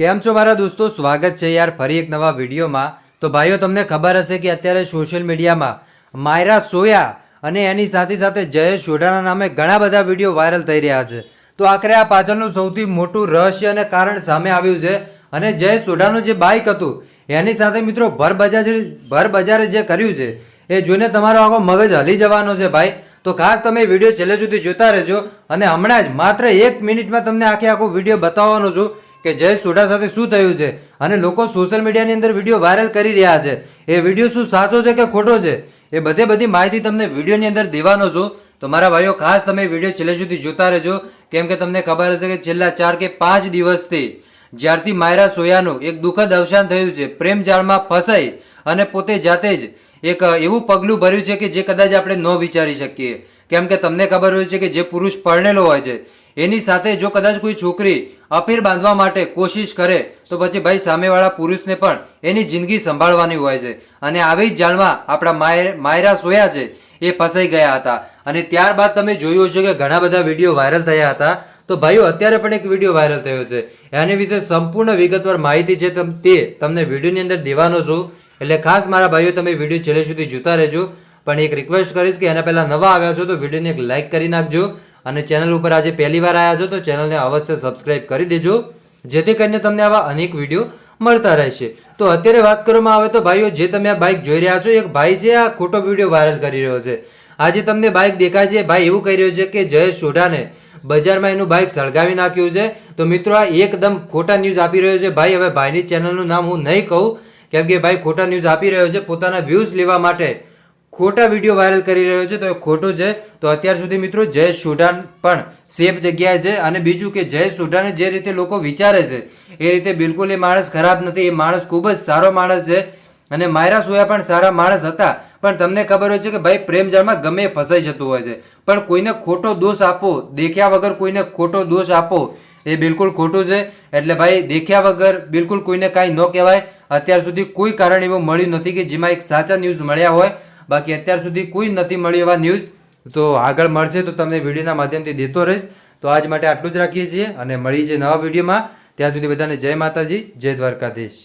કેમ છો મારા દોસ્તો? સ્વાગત છે યાર ફરી એક નવા વિડીયોમાં. તો ભાઈઓ, તમને ખબર હશે કે અત્યારે સોશિયલ મીડિયામાં માયરા સોયા અને એની સાથે સાથે જયેશ સોઢાના નામે ઘણા બધા વીડિયો વાયરલ થઈ રહ્યા છે. તો આખરે આ પાછળનું સૌથી મોટું રહસ્ય અને કારણ સામે આવ્યું છે. અને જયેશ સોઢાનું જે બાઇક હતું, એની સાથે મિત્રો ભર બજાર ભર બજારે જે કર્યું છે, એ જોઈને તમારો આખો મગજ હલી જવાનો છે ભાઈ. તો ખાસ તમે વીડિયો છેલ્લે સુધી જોતા રહેજો. અને હમણાં જ માત્ર એક મિનિટમાં તમને આખે આખો વીડિયો બતાવવાનો છું. કે જયેશ સોઢા સાથે શું થયું છે? અને લોકો સોશિયલ મીડિયાની અંદર વીડિયો વાયરલ કરી રહ્યા છે. એ વીડિયો શું સાચો છે કે ખોટો છે? એ બધે બધી માહિતી તમને વિડીયોની અંદર દેવાનો છું. તો મારા ભાઈઓ, ખાસ તમે વીડિયો છેલ્લે સુધી જોતા રહેજો. કેમ કે તમને ખબર હશે કે છેલ્લા ચાર કે પાંચ દિવસથી જ્યારથી માયરા સોયાનું એક દુઃખદ અવસાન થયું છે, પ્રેમ જાળમાં ફસાઈ અને પોતે જાતે જ એક એવું પગલું ભર્યું છે કે જે કદાચ આપણે ન વિચારી શકીએ. કેમ કે તમને ખબર હોય છે કે જે પુરુષ પરણેલો હોય છે, એની સાથે જો કદાચ કોઈ છોકરી અફીર બાંધવા માટે કોશિશ કરે, તો પછી ભાઈ સામેવાળા પુરુષને પણ એની જિંદગી સંભાળવાની હોય છે. અને આવી જ જાણવા આપણા માય માયરા સોયા છે. એ ફસાઈ ગયા હતા. અને ત્યારબાદ તમે જોયું હશે કે ઘણા બધા વીડિયો વાયરલ થયા હતા. તો ભાઈઓ, અત્યારે પણ એક વીડિયો વાયરલ થયો છે. એની વિશે સંપૂર્ણ વિગતવાર માહિતી છે તે તમને વિડીયોની અંદર દેવાનો છું. એટલે ખાસ મારા ભાઈઓ, તમે વીડિયો છેલ્લે સુધી જોતા રહેજો. પણ એક રિક્વેસ્ટ કરીશ કે એના પહેલાં નવા આવ્યા છો તો વિડીયોને એક લાઇક કરી નાખજો. અને ચેનલ ઉપર આજે પહેલી વાર આવ્યા છો તો ચેનલને અવશ્ય સબસ્ક્રાઈબ કરી દેજો, જેથી કરીને તમને આવા અનેક વીડિયો મળતા રહેશે. તો અત્યારે વાત કરવામાં આવે તો ભાઈઓ, જે તમે આ બાઇક જોઈ રહ્યા છો, એક ભાઈ છે, આ ખોટો વીડિયો વાયરલ કરી રહ્યો છે. આજે તમને બાઇક દેખાય છે, ભાઈ એવું કહી રહ્યો છે કે જયેશ સોઢાને બજારમાં એનું બાઇક સળગાવી નાખ્યું છે. તો મિત્રો, આ એકદમ ખોટા ન્યૂઝ આપી રહ્યો છે. ભાઈ, હવે ભાઈની ચેનલનું નામ હું નહીં કહું, કેમ કે ભાઈ ખોટા ન્યૂઝ આપી રહ્યો છે. પોતાના વ્યૂઝ લેવા માટે ખોટા વીડિયો વાયરલ કરી રહ્યો છે, તો એ ખોટું છે. તો અત્યાર સુધી મિત્રો, જય સોઢાન પણ સેફ જગ્યાએ છે અને બીજું કે જય સુઢાને જે રીતે લોકો વિચારે છે, એ રીતે બિલકુલ એ માણસ ખરાબ નથી, એ માણસ ખૂબ જ સારો માણસ છે અને માયરા સોયા પણ સારા માણસ હતા. પણ તમને ખબર હોય છે કે ભાઈ, પ્રેમ જાળમાં ગમે ફસાઈ જતું હોય છે. પણ કોઈને ખોટો દોષ આપો, દેખ્યા વગર કોઈને ખોટો દોષ આપો, એ બિલકુલ ખોટું છે. એટલે ભાઈ, દેખ્યા વગર બિલકુલ કોઈને કાંઈ ન કહેવાય. અત્યાર સુધી કોઈ કારણ એવું મળ્યું નથી કે જેમાં એક સાચા ન્યૂઝ મળ્યા હોય. બાકી અત્યાર સુધી કોઈ નથી મળ્યું એવા ન્યૂઝ તો આગળ મળશે તો તમને વિડીયોના માધ્યમથી દેતો રહીશ. તો આજ માટે આટલું જ રાખીએ છીએ અને મળી છીએ નવા વિડીયોમાં. ત્યાં સુધી બધાને જય માતાજી, જય દ્વારકાધીશ.